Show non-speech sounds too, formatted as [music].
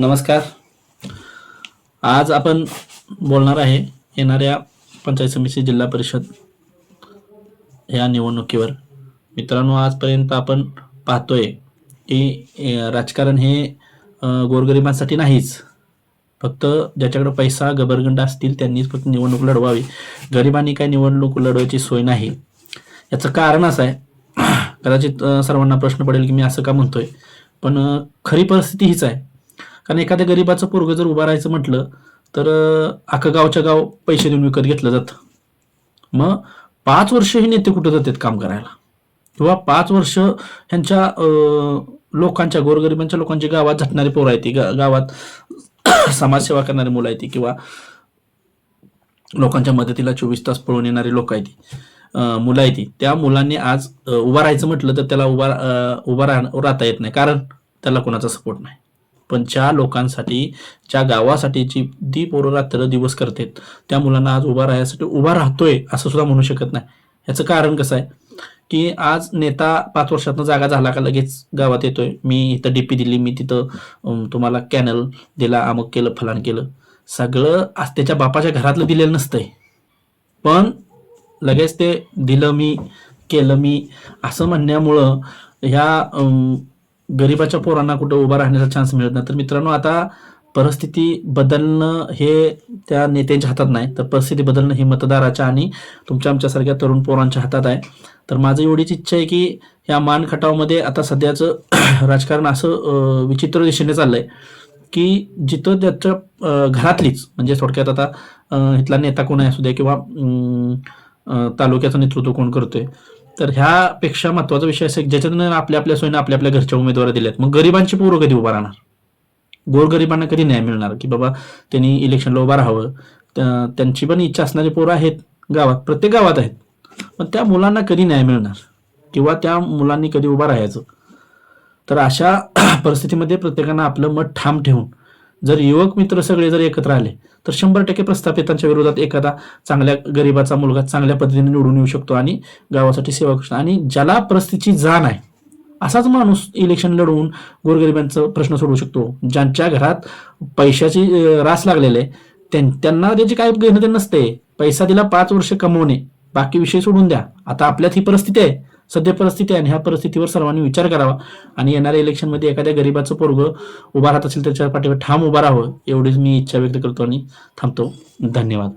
नमस्कार. आज आपण बोलणार आहे येणाऱ्या पंचायत समिती जिल्हा परिषद या निवडणुकीवर. मित्रांनो आजपर्यंत आपण पाहतोय की राजकारण हे गोरगरिबांसाठी नाहीच. फक्त ज्याच्याकडे पैसा गबरगंड असतील त्यांनीच फक्त निवडणूक लढवावी. गरिबांनी काय निवडणूक लढवायची सोय नाही. याचं कारण असं आहे. कदाचित सर्वांना प्रश्न पडेल की मी असं का म्हणतोय? पण खरी परिस्थिती हीच आहे. कारण एखाद्या गरिबाचं पोरग जर उभं राहायचं म्हटलं तर अं, अख्खं गावच्या गाव पैसे देऊन विकत घेतलं जातं. मग पाच वर्ष हे नेते कुठं जातात काम करायला? किंवा पाच वर्ष ह्यांच्या लोकांच्या गोरगरिबांच्या लोकांची गावात झटणारी पोरं आहेत ती गा- गावात [coughs] समाजसेवा करणारी मुलं आहेत ती किंवा लोकांच्या मदतीला चोवीस तास पळून येणारी लोक आहेत ती मुलं आहेत ती. त्या मुलांनी आज उभं राहायचं म्हटलं तर त्याला उभा अं, उभा राहता येत नाही. कारण त्याला कोणाचा सपोर्ट नाही. पण ज्या लोकांसाठी ज्या गावासाठी जी ती पोरं रात्र दिवस करतात त्या मुलांना आज उभा राहण्यासाठी उभा राहतोय असं सुद्धा म्हणू शकत नाही. याचं कारण कसं आहे की आज नेता पाच वर्षातनं जागा झाला का लगेच गावात येतोय. मी इथं डीपी दिली मी तिथं तुम्हाला कॅनल दिला अमुक केलं फलान केलं. सगळं आज त्याच्या बापाच्या घरातलं दिलेलं नसतंय. पण लगेच ते दिलं मी केलं मी असं म्हणण्यामुळं ह्या गरिबाच्या पोरांना कुठं उभा राहण्याचा चान्स मिळत नाही. तर मित्रांनो आता परिस्थिती बदलणं हे त्या नेत्यांच्या हातात नाही. तर परिस्थिती बदलणं हे मतदाराच्या आणि तुमच्या आमच्यासारख्या तरुण पोरांच्या हातात आहे. तर माझं एवढीच इच्छा आहे की या मानखटावमध्ये आता सध्याचं [clears throat] राजकारण असं विचित्र दिशेने चाललंय की जिथं त्याच्या घरातलीच म्हणजे थोडक्यात आता इथला नेता कोण आहे असू द्या किंवा तालुक्याचं नेतृत्व कोण करतोय तर ह्यापेक्षा महत्त्वाचा विषय असा आहे ज्याच्यातून आपल्या आपल्या सोयीनं आपल्या आपल्या घरच्या उमेदवार दिल्यात. मग गरिबांची पोरं कधी उभा राहणार? गोरगरिबांना कधी न्याय मिळणार? की बाबा त्यांनी इलेक्शनला उभा राहावं. त्यांची पण इच्छा असणारी पोरं आहेत गावात. प्रत्येक गावात आहेत. पण त्या मुलांना कधी न्याय मिळणार? किंवा त्या मुलांनी कधी उभा राहायचं? तर अशा [clears throat] परिस्थितीमध्ये प्रत्येकानं आपलं मत ठाम ठेवून जर युवक मित्र सगळे जर एकत्र आले तर शंभर टक्के प्रस्थापितांच्या विरोधात एखादा चांगल्या गरिबाचा मुलगा चांगल्या पद्धतीने निवडून येऊ शकतो आणि गावासाठी सेवा करू शकतो. आणि ज्याला परिस्थितीची जाण आहे असाच माणूस इलेक्शन लढवून गोरगरिबांचा प्रश्न सोडवू शकतो. ज्यांच्या घरात पैशाची रास लागलेले आहे, त्यां- त्यांना त्याची काय घेणं ते नसते. पैसा दिला पाच वर्ष कमवणे बाकी विषय सोडून द्या. आता आपल्यात ही परिस्थिती आहे. सध्या परिस्थिती आहे आणि ह्या परिस्थितीवर सर्वांनी विचार करावा. आणि येणाऱ्या इलेक्शनमध्ये एखाद्या गरिबाचं पोरग उभा राहत असेल त्याच्या पाठीवर ठाम उभा राहावं एवढीच मी इच्छा व्यक्त करतो आणि थांबतो. धन्यवाद.